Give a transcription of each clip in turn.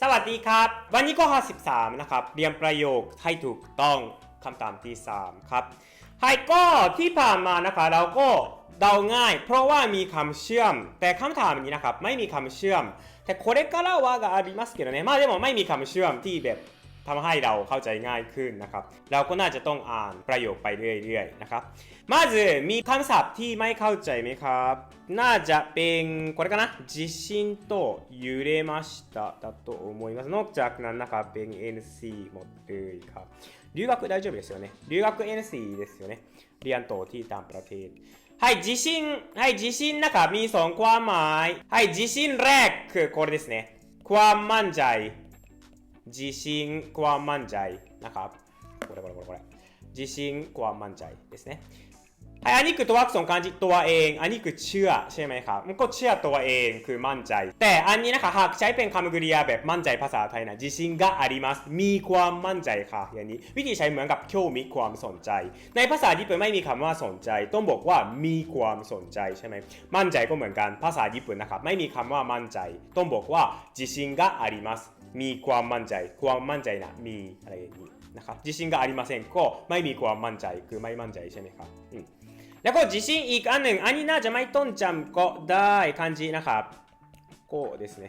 สวัสดีครับ วันนี้ก็53นะครับ เรียนประโยคให้ถูกต้องคำถามที่ 3 ครับはいก็ที่ผ่านมานะคะเราก็เดาง่าย เพราะว่ามีคำเชื่อม แต่คำถามนี้นะครับ ไม่มีคำเชื่อม แต่これからはがありますけどねまあでもไม่มีคำเชื่อมที่แบบ ทำให้เราเข้าใจง่ายขึ้นนะครับ เราก็น่าจะต้องอ่านประโยคไปเรื่อยๆนะครับมาずมีคำศัพท์ที่ไม่เข้าใจไหมครับ น่าจะเป็นこれかな地震と揺れましただと思いますนอกจากนั้นนะครับเป็น NC หมดเลยครับ留学大丈夫ですよね留学 NC ですよねเรียนต่อที่ต่างประเทศはい地震はい地震นะครับมีสองความหมายはい地震แรกคือこれですねความมั่นใจ 地震ความมั่นใจนะครับこれこれこれこれ地震ความมั่นใจですねはいอันนี้คือตัวอักษร漢字ตัวเอง อันนี้คือเชื่อใช่ไหมครับมันก็เชื่อตัวเองคือมั่นใจ แต่อันนี้นะคะหากใช้เป็นคำกริยาแบบมั่นใจภาษาไทยนะ自信がありますมีความมั่นใจค่ะ อย่างนี้ วิธีใช้เหมือนกับ興味ความสนใจ ในภาษาญี่ปุ่นไม่มีคำว่าสนใจ ต้องบอกว่ามีความสนใจใช่ไหม มั่นใจก็เหมือนกันภาษาญี่ปุ่นนะครับ ไม่มีคำว่ามั่นใจ ต้องบอกว่า自信があります มีความมั่นใจ ความมั่นใจนะมีอะไรอย่างนี้นะครับ自信がありませんก็ไม่มีความมั่นใจคือไม่มั่นใจใช่ไหมครับอืม แล้วก็地震อีกอันหนึ่งอันนี้น่าจะไม่ต้องจำก็ได้漢字นะครับก็ですね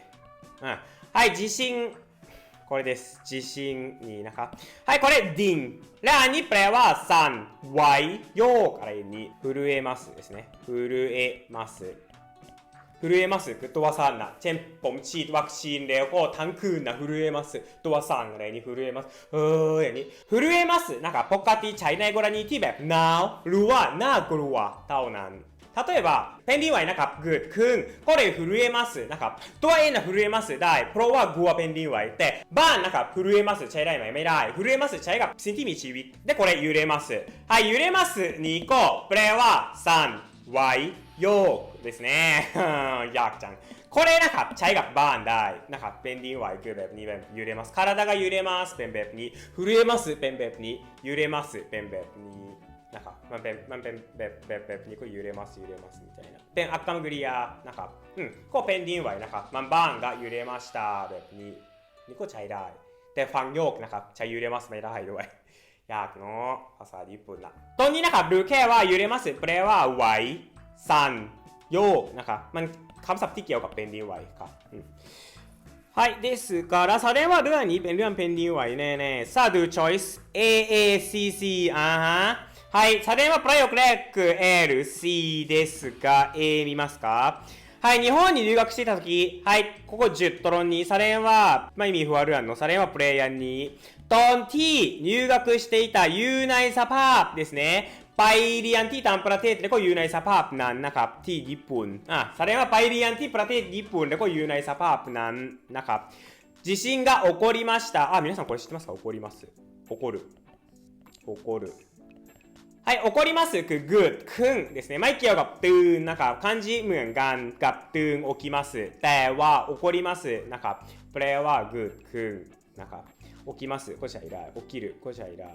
อ่าはい地震これです地震นี้นะครับはいこれดิงและอันนี้แปลว่าสั่นไหวโยกอะไรนี้震えますですね震えます 震えますคือตัวสั่นนะเช่นผมฉีดวัคซีนแล้วก็ทั้งคืนนะ震えますตัวสั่นอะไรนี้震えますเอออย่างนี้震えますนะครับปกติใช้ในกรณีที่แบบหนาวหรือว่าน่ากลัวเท่านั้น例えばแผ่นดินไหวนะครับเกิดขึ้นก็เลย震えますนะครับตัวเองนะ震えますได้ เพราะว่ากลัวแผ่นดินไหวแต่บ้านนะครับ震えますใช้ได้ไหมไม่ได้震えますใช้กับสิ่งที่มีชีวิตでこれ揺れますはい揺れますนี้ก็แปลว่าสั่นไหว โยกですね ยากจัง これนะครับใช้กับบ้านได้นะครับเป็นดีไหวคือแบบนี้แบบ揺れます体が揺れますเป็นแบบนี้震えますเป็นแบบนี้揺れますเป็นแบบนี้นะครับมันเป็นมันเป็นแบบแบบแบบนี้ก็揺れます揺れますみたいなเป็นอักกรรมกริยานะครับอืมก็เป็นดีไหวนะครับมันบ้านが揺れましたแบบนี้นี่ก็ใช้ได้ แต่ฟังโยกนะครับใช้揺れますไม่ได้ด้วย ยากเนาะภาษาญี่ปุ่นละตรงนี้นะครับดูแค่ว่า揺れますแปลว่าไหว สั่นโยกนะครับมันคำศัพท์ที่เกี่ยวกับเป็นดีไหวครับอืมはいですからแสดงว่าเรื่องนี้เป็นเรื่องเป็นดีไหวแน่ๆさあดู choice A A C C อ่าฮะはいแสดงว่าประโยคแรกคือ A หรือ C ですが A 見ますかはい、日本に留学してた時、はい、ここ10トロンに、サレンは、ไม่มีหัวเรือนのサレンはプレイヤーに、ตอนที่入学していたอยู่ในสภาพですね ไปเรียนที่ต่างประเทศแล้วก็อยู่ในสภาพนั้นนะครับ ที่ญี่ปุ่น อ่ะแสดงว่าไปเรียนที่ประเทศญี่ปุ่นแล้วก็อยู่ในสภาพนั้นนะครับ地震が起こりました。あ、皆さんこれ知ってますか起こります。起こる。起こる。はい、起こりますคือ good ขึ้นですね ไม่เกี่ยวกับตื่นนะครับ漢字เหมือนกันกับตื่น起きますแต่ว่า起こりますนะครับแปลว่า good ขึ้นนะครับ起きますก็ใช้ได้起きるก็ใช้ได้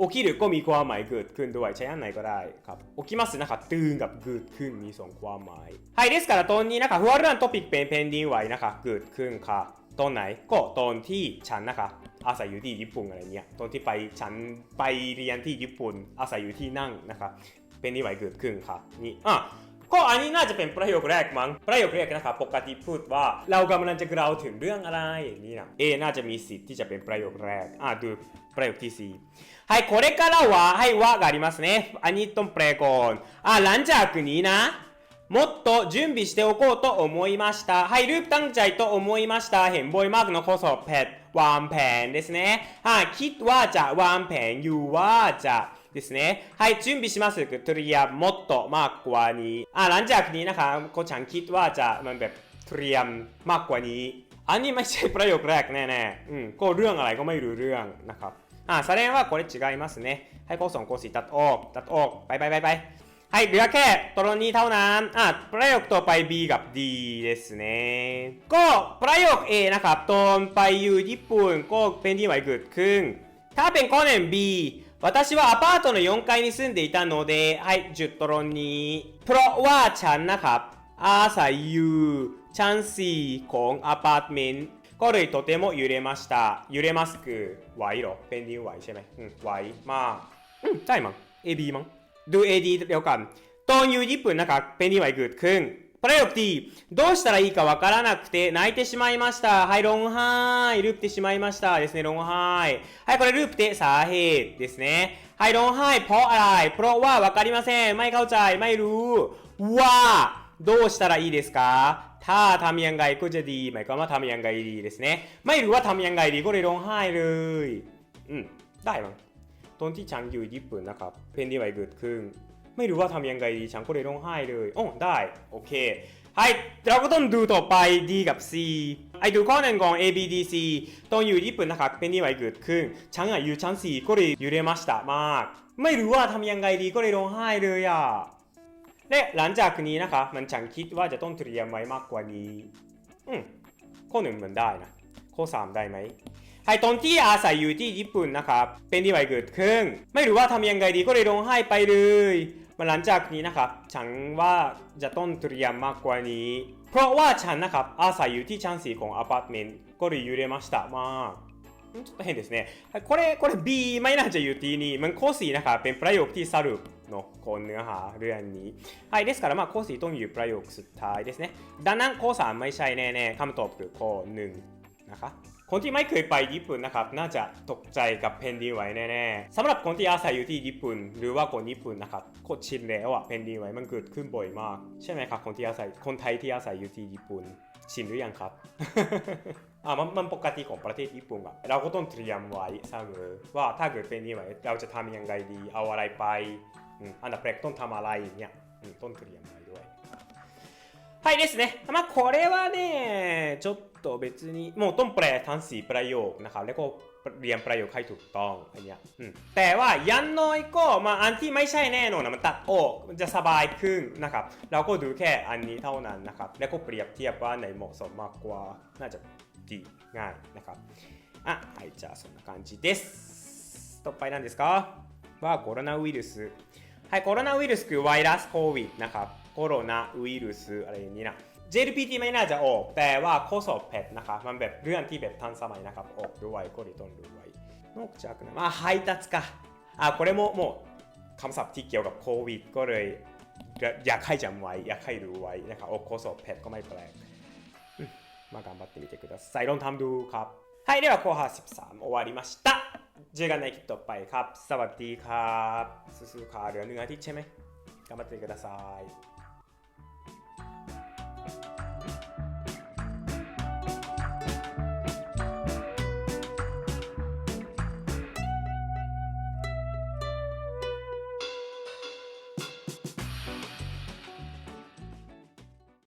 起きるก็มีความหมาย good ขึ้นด้วยใช้อันไหนก็ได้ครับ起きますนะครับตื่นกับ good ขึ้นมีสองความหมายはいですからตอนนี้นะครับหัวเรื่องท็อปิกเป็นแผ่นดินไหวนะครับ good ขึ้นค่ะตอนไหนก็ตอนที่ฉันนะครับอาศัยอยู่ที่ญี่ปุ่นอะไรเงี้ยตอนที่ไปฉันไปเรียนที่ญี่ปุ่นอาศัยอยู่ที่นั่งนะครับเป็นนิไหวเกิดขึ้นครับนี่อ่ะ ก็อันนี้น่าจะเป็นประโยคแรกมั้งประโยคแรกนะครับปกติพูดว่าเรากำลังจะกล่าวถึงเรื่องอะไรอย่างนี้นะเอน่าจะมีสิทธิ์ที่จะเป็นประโยคแรกอ่ะดูประโยคที่สี่はいこれからははいはがありますねอันนี้ต้องแปลก่อนอ่ะหลังจากนี้นะ もっと準備しておこうと思いました。はい、ループตั้งใจと思いましたเห็นบอยมากのข้อสอบแพท วางแผนですね。はい、คิดว่าจะวางแผนอยู่ว่าจะですね。はい、準備しますคือเตรียมもっとมากกว่านี้อ่าหลังจากนี้นะคะโคชังคิดว่าจะมันแบบเตรียมมากกว่านี้ อันนี้ไม่ใช่ประโยคแรกแน่ๆอืมก็เรื่องอะไรก็ไม่รู้เรื่องนะครับอ่าแสดงว่าこれ違いますねให้ข้อสองข้อสี่ตัดออกตัดออกไปไปไปไป はい、เหลือแค่ตรงนี้เท่านั้น อ่ะ ประโยคต่อไป B กับ D ですね ก็ประโยค A นะครับตอนไปอยู่ญี่ปุ่นก็เป็นที่หมายเกิดขึ้น ถ้าเป็นข้อหนึ่ง B 私はアパートの4階に住んでいたので、はい、10ตรงนี้ เพราะว่าฉันนะครับ อาศัยอยู่ ชั้นสี่ของอพาร์ตเมนต์ก็เลยとても揺れました揺れますคือไหวเหรอเป็นดินไหวใช่ไหมอืมไหวมากอื do AD 旅館。豆乳ディップの中、ペニワイグッくん。プライオプティ。どう？したらいいかわからなくて、泣いてしまいました。はい、ロンハーイ。ループてしまいました。ですね、ロンハーイ。はい、これループて、サーヘイですね。はい、ロンハイ、ポアライ。プロはわかりません。マイカウチャイ、マイルー。わーどう？したらいいですかたー、タミヤンガイ、コジャディ。マイカマ、タミヤンガイリーですね。マイルはタミヤンガイリー。これロンハイルーイ。う？ん、だいぶん。 ตอนที่ฉันอยู่ญี่ปุ่นนะครับเพนนดิไวเกิดขึ้น ไม่รู้ว่าทำยังไงดีฉันก็เลยร้องไห้เลยโอ้ได้ โอเคใはいเราก็ต้องดูต่อไปดีกับ C ไอดูข้อหนึ่งของ A B D C ตอนอยู่ญี่ปุ่นนะครับเพนนีไวเกิดขึ้นฉันอะอยู่ชั้นสี่ก็เลยยูเรมัสตามาก ไม่รู้ว่าทำยังไงดีก็เลยร้องไห้เลยอะและหลังจากนี้นะคะมันฉันคิดว่าจะต้องเตรียมไว้มากกว่านี้ อืมข้อหนึ่งมันได้นะ ข้อสามได้ไหม はいตอนที่อาศัยอยู่ที่ญี่ปุ่นนะครับ เป็นที่ไหวเกิดขึ้น ไม่รู้ว่าทำยังไงดีก็เลยร้องไห้ไปเลยมาหลังจากนี้นะครับ ฉันว่าจะต้องเตรียมมากกว่านี้ เพราะว่าฉันนะครับอาศัยอยู่ที่ชั้น4ของอพาร์ตเมนต์ก็เลย揺れましたมากうんちょっと変ですね。はいこれ、これ B ไม่น่าจะอยู่ที่นี่ มันข้อสี่นะครับเป็นประโยคที่สรุปのこうเนื้อหาเรื่องนี้はいですからまあข้อสี่ต้องอยู่ประโยคสุดท้ายですねดังนั้นข้อสามไม่ใช่แน่ๆคำตอบคือข้อหนึ่ง นะคะ คนที่ไม่เคยไปญี่ปุ่นนะครับน่าจะตกใจกับแผ่นดินไหวแน่ๆสำหรับคนที่อาศัยอยู่ที่ญี่ปุ่น หรือว่าคนญี่ปุ่นนะครับโคตรชินแล้วอะแผ่นดินไหวมันเกิดขึ้นบ่อยมาก ใช่ไหมครับคนที่อาศัยคนไทยที่อาศัยอยู่ที่ญี่ปุ่นชินหรือยังครับอะมันมันปกติของประเทศญี่ปุ่นอะเราก็ต้องเตรียมไว้เสมอว่าถ้าเกิดเป็นนี่ไหวเราจะทำยังไงดี เอาอะไรไป อันดับแรกต้องทำอะไรอย่างเงี้ยต้องเตรียมไว้ด้วย はいですねまあこれはねちょっと別にもうต้องแปลทั้งสี่ประโยคนะครับแล้วก็เรียนประโยคให้ถูกต้องอันเนี้ยอืมแต่ว่าอยันน้อยก็มาอันที่ไม่ใช่แน่นอนนะมันตัดออกมันจะสบายขึ้นนะครับ เราก็ดูแค่อันนี้เท่านั้นนะครับ แล้วก็เปรียบเทียบว่าไหนเหมาะสมมากกว่า น่าจะดีง่ายนะครับอ่ะはいじゃあそんな感じですต่อไปなんですかว่าโคโรนาウイルスはいโคโรนาウイルスคือไวรัสโควิดนะครับ โคโรนาไวรัสอะไรอย่างนี้นะ JLPT ไม่น่าจะออก แต่ว่าโคโบเพดนะคะ มันแบบเรื่องที่แบบทันสมัยนะครับ ออกด้วยก็ริต้นด้วยนอกจากนะมาไฮทัสกะอะこれももうคำศัพท์ที่เกี่ยวกับโควิด ก็เลยอยากให้จำไว้ อยากให้รู้ไว้นะครับโอโคโซเพดก็ไม่แปลกมา頑張ってみてくださいลองทำดูครับはいでは後半13終わりました10月ในคลิปต่อไปครับ สวัสดีครับสู้ๆค่เหลือหนึ่งอาทิตย์ใช่ไหม頑張ってください